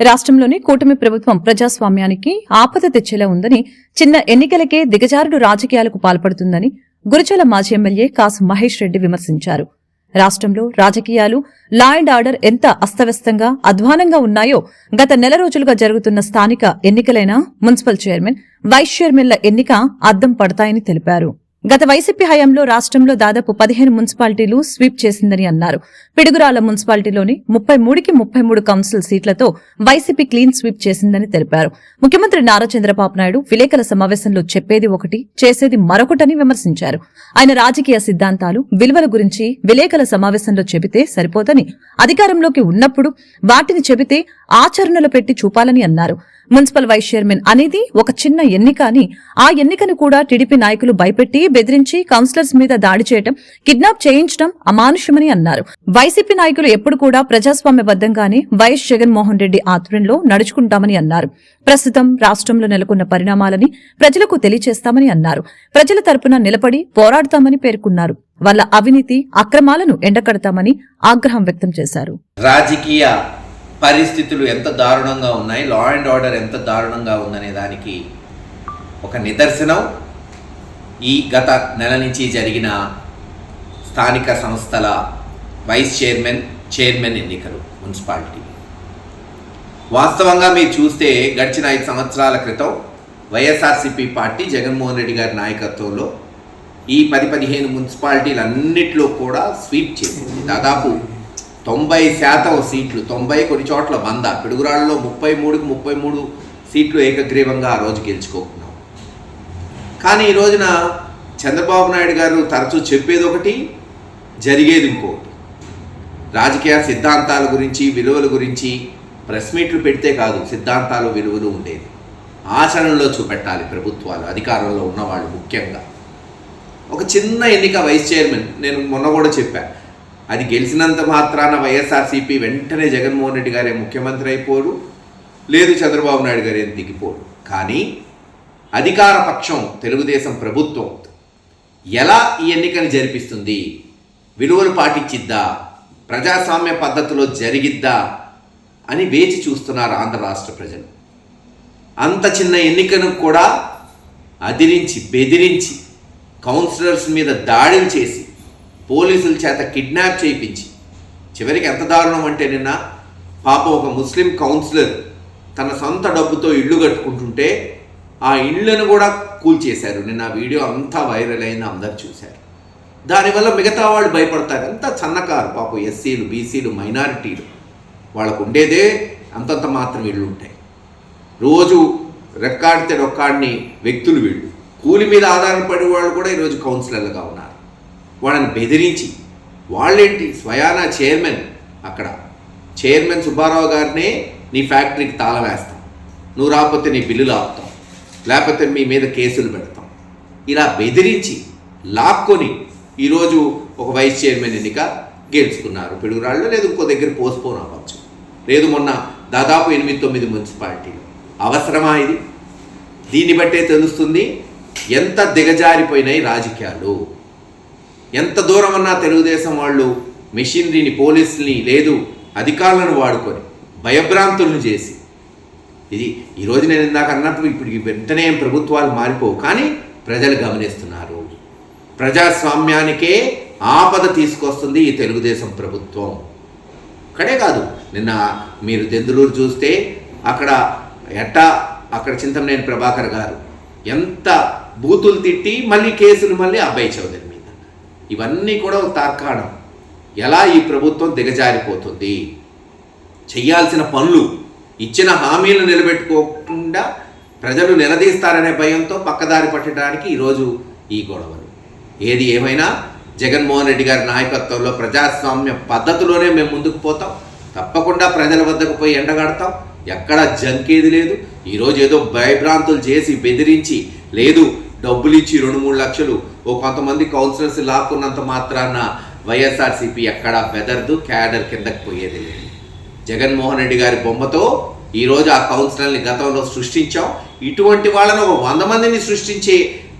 రాష్ట్రంలోని కూటమి ప్రభుత్వం ప్రజాస్వామ్యానికి ఆపద తెచ్చేలా ఉందని చిన్న ఎన్నికలకే దిగజారుడు రాజకీయాలకు పాల్పడుతుందని గురుచల మాజీ ఎమ్మెల్యే కాసు మహేష్ రెడ్డి విమర్శించారు. రాష్ట్రంలో రాజకీయాలు లా అండ్ ఆర్డర్ ఎంత అస్తవ్యస్తంగా అధ్వానంగా ఉన్నాయో గత నెల రోజులుగా జరుగుతున్న స్థానిక ఎన్నికలైన మున్సిపల్ చైర్మన్ వైస్ చైర్మన్ల ఎన్నిక అద్దం పడతాయని తెలిపారు. గత వైసీపీ హయాంలో రాష్ట్రంలో దాదాపు పదిహేను మున్సిపాలిటీలు స్వీప్ చేసిందని అన్నారు. పిడుగురాల మున్సిపాలిటీలోని ముప్పై మూడుకి ముప్పై మూడు కౌన్సిల్ సీట్లతో వైసీపీ క్లీన్ స్వీప్ చేసిందని తెలిపారు. ముఖ్యమంత్రి నారా చంద్రబాబు నాయుడు విలేకరుల సమావేశంలో చెప్పేది ఒకటి చేసేది మరొకటని విమర్శించారు. ఆయన రాజకీయ సిద్ధాంతాలు విలువల గురించి విలేకరుల సమావేశంలో చెబితే సరిపోదని అధికారంలోకి ఉన్నప్పుడు వాటిని చెబితే ఆచరణలో పెట్టి చూపాలని అన్నారు. మున్సిపల్ వైస్ చైర్మన్ అనేది ఒక చిన్న ఎన్నిక అని ఆ ఎన్నికను కూడా టీడీపీ నాయకులు భయపెట్టి బెదిరించి కౌన్సిలర్స్ మీద దాడి చేయడం కిడ్నాప్ చేయించడం అమానుష్యమని అన్నారు. వైసీపీ నాయకులు ఎప్పుడు కూడా ప్రజాస్వామ్యబద్దంగానే వైఎస్ జగన్మోహన్ రెడ్డి ఆధ్వర్యంలో నడుచుకుంటామని అన్నారు. ప్రస్తుతం రాష్ట్రంలో నెలకొన్న పరిణామాలని ప్రజలకు తెలియచేస్తామని అన్నారు. ప్రజల తరపున నిలబడి పోరాడతామని పేర్కొన్నారు. వాళ్ళ అవినీతి అక్రమాలను ఎండకడతామని ఆగ్రహం వ్యక్తం చేశారు. రాజకీయ పరిస్థితులు ఎంత దారుణంగా ఉన్నాయి లా అండ్ ఆర్డర్ ఎంత దారుణంగా ఉందనే దానికి ఒక నిదర్శనం ఈ గత నెల నుంచి జరిగిన స్థానిక సంస్థల వైస్ చైర్మన్ చైర్మన్ ఎన్నికలు మున్సిపాలిటీ. వాస్తవంగా మీరు చూస్తే గడిచిన ఐదు సంవత్సరాల క్రితం వైఎస్ఆర్సీపీ పార్టీ జగన్మోహన్ రెడ్డి గారి నాయకత్వంలో ఈ పది పదిహేను మున్సిపాలిటీలన్నిటిలో కూడా స్వీప్ చేసింది. దాదాపు తొంభై శాతం సీట్లు తొంభై కొన్ని చోట్ల వంద. పిడుగురాళ్ళలో ముప్పై మూడుకి ముప్పై మూడు సీట్లు ఏకగ్రీవంగా ఆ రోజు గెలుచుకోకున్నాం. కానీ ఈ రోజున చంద్రబాబు నాయుడు గారు తరచూ చెప్పేది ఒకటి జరిగేది ఇంకోటి. రాజకీయ సిద్ధాంతాల గురించి విలువల గురించి ప్రెస్ మీట్లు పెడితే కాదు సిద్ధాంతాలు విలువలు ఉండేది ఆచరణలో చూపెట్టాలి ప్రభుత్వాలు అధికారంలో ఉన్నవాళ్ళు ముఖ్యంగా. ఒక చిన్న ఎన్నిక వైస్ చైర్మన్ నేను మొన్న కూడా చెప్పాను అది గెలిచినంత మాత్రాన వైఎస్ఆర్సీపీ వెంటనే జగన్మోహన్ రెడ్డి గారే ముఖ్యమంత్రి అయిపోరు లేదు చంద్రబాబు నాయుడు గారు ఏం దిగిపోరు. కానీ అధికార పక్షం తెలుగుదేశం ప్రభుత్వం ఎలా ఈ ఎన్నికను జరిపిస్తుంది విలువలు పాటించిద్దా ప్రజాస్వామ్య పద్ధతిలో జరిగిద్దా అని వేచి చూస్తున్నారు ఆంధ్ర రాష్ట్ర ప్రజలు. అంత చిన్న ఎన్నికను కూడా అదిరించి బెదిరించి కౌన్సిలర్స్ మీద దాడులు చేసి పోలీసుల చేత కిడ్నాప్ చేయించి చివరికి ఎంత దారుణం అంటే నిన్న పాపం ఒక ముస్లిం కౌన్సిలర్ తన సొంత డబ్బుతో ఇల్లు కట్టుకుంటుంటే ఆ ఇళ్ళను కూడా కూల్చేశారు. నిన్న ఆ వీడియో అంతా వైరల్ అయింది అందరు చూశారు. దానివల్ల మిగతా వాళ్ళు భయపడతారు. అంత సన్నకారు పాపం ఎస్సీలు బీసీలు మైనారిటీలు. వాళ్ళకు ఉండేదే అంతంత మాత్రం ఇళ్ళు ఉంటాయి. రోజు రెక్కాడితే రొక్కాడిని వ్యక్తులు వీళ్ళు. కూలి మీద ఆధారపడే వాళ్ళు కూడా ఈరోజు కౌన్సిలర్లుగా ఉన్నారు. వాళ్ళని బెదిరించి వాళ్ళేంటి స్వయానా చైర్మన్? అక్కడ చైర్మన్ సుబ్బారావు గారినే నీ ఫ్యాక్టరీకి తాళం వేస్తాం. నువ్వు రాకపోతే నీ బిల్లులు ఆపుతాం. లేకపోతే మీ మీద కేసులు పెడతాం. ఇలా బెదిరించి లాక్కొని ఈరోజు ఒక వైస్ చైర్మన్ ఎన్నిక గెలుచుకున్నారు. పిడుగురాళ్ళు లేదు ఇంకో దగ్గర పోస్ట్పోన్ అవ్వచ్చు. లేదు మొన్న దాదాపు ఎనిమిది తొమ్మిది మున్సిపాలిటీలు. అవసరమా ఇది? దీన్ని బట్టే తెలుస్తుంది ఎంత దిగజారిపోయినాయి రాజకీయాలు. ఎంత దూరం అన్నా తెలుగుదేశం వాళ్ళు మెషినరీని పోలీసుల్ని లేదు అధికారులను వాడుకొని భయభ్రాంతులను చేసి. ఇది ఈరోజు నేను ఇందాక అన్నట్టు ఇప్పుడు వెంటనే ప్రభుత్వాలు మారిపోవు కానీ ప్రజలు గమనిస్తున్నారు. ప్రజాస్వామ్యానికే ఆపద తీసుకొస్తుంది ఈ తెలుగుదేశం ప్రభుత్వం. అక్కడే కాదు నిన్న మీరు దెందులూరు చూస్తే అక్కడ ఎట్టా అక్కడ చింతమనేని ప్రభాకర్ గారు ఎంత బూతులు తిట్టి మళ్ళీ కేసులు మళ్ళీ అబ్బాయి చౌదరి. ఇవన్నీ కూడా ఒక తార్కాణం. ఎలా ఈ ప్రభుత్వం దిగజారిపోతుంది? చేయాల్సిన పనులు ఇచ్చిన హామీలు నిలబెట్టుకోకుండా ప్రజలు నిలదీస్తారనే భయంతో పక్కదారి పట్టడానికి ఈరోజు ఈ గొడవలు. ఏది ఏమైనా జగన్మోహన్ రెడ్డి గారి నాయకత్వంలో ప్రజాస్వామ్య పద్ధతిలోనే మేము ముందుకు పోతాం. తప్పకుండా ప్రజల వద్దకు పోయి ఎండగడతాం. ఎక్కడ జంకేది లేదు. ఈరోజు ఏదో భయభ్రాంతులు చేసి బెదిరించి లేదు డబ్బులు ఇచ్చి రెండు మూడు లక్షలు. ఓ కొంతమంది కౌన్సిలర్స్ లాక్కున్నంత మాత్రాన వైఎస్ఆర్సీపీ ఎక్కడా బెదర్దు క్యాడర్ కిందకి పోయేది లేదు. జగన్మోహన్ రెడ్డి గారి బొమ్మతో ఈరోజు ఆ కౌన్సిలర్ని గతంలో సృష్టించాం. ఇటువంటి వాళ్ళను ఒక వంద మందిని సృష్టించే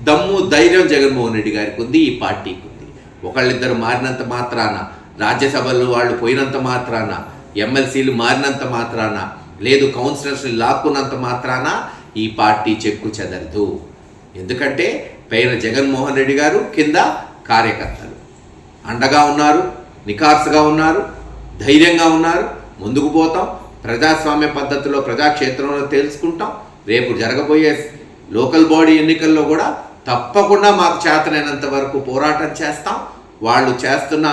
దమ్ము ధైర్యం జగన్మోహన్ రెడ్డి గారికి ఉంది ఈ పార్టీకి ఉంది. ఒకళ్ళిద్దరు మారినంత మాత్రాన రాజ్యసభలో వాళ్ళు పోయినంత మాత్రాన ఎమ్మెల్సీలు మారినంత మాత్రాన లేదు కౌన్సిలర్స్ని లాక్కున్నంత మాత్రాన ఈ పార్టీ చెక్కు చెదరదు. ఎందుకంటే పైన జగన్మోహన్ రెడ్డి గారు కింద కార్యకర్తలు. అండగా ఉన్నారు నికార్సుగా ఉన్నారు ధైర్యంగా ఉన్నారు. ముందుకు పోతాం ప్రజాస్వామ్య పద్ధతిలో ప్రజాక్షేత్రంలో తెలుసుకుంటాం. రేపు జరగబోయే లోకల్ బాడీ ఎన్నికల్లో కూడా తప్పకుండా మాకు చేతనైనంత వరకు పోరాటం చేస్తాం. వాళ్ళు చేస్తున్న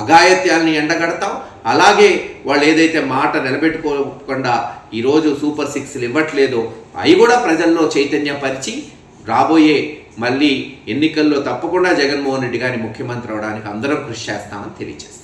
అఘాయత్యాల్ని ఎండగడతాం. అలాగే వాళ్ళు ఏదైతే మాట నిలబెట్టుకోకుండా ఈరోజు సూపర్ సిక్స్లు ఇవ్వట్లేదో అవి కూడా ప్రజల్లో చైతన్యపరిచి రాబోయే మళ్ళీ ఎన్నికల్లో తప్పకుండా జగన్మోహన్ రెడ్డి గారిని ముఖ్యమంత్రి అవడానికి అందరం కృషి చేస్తామని తెలియజేస్తారు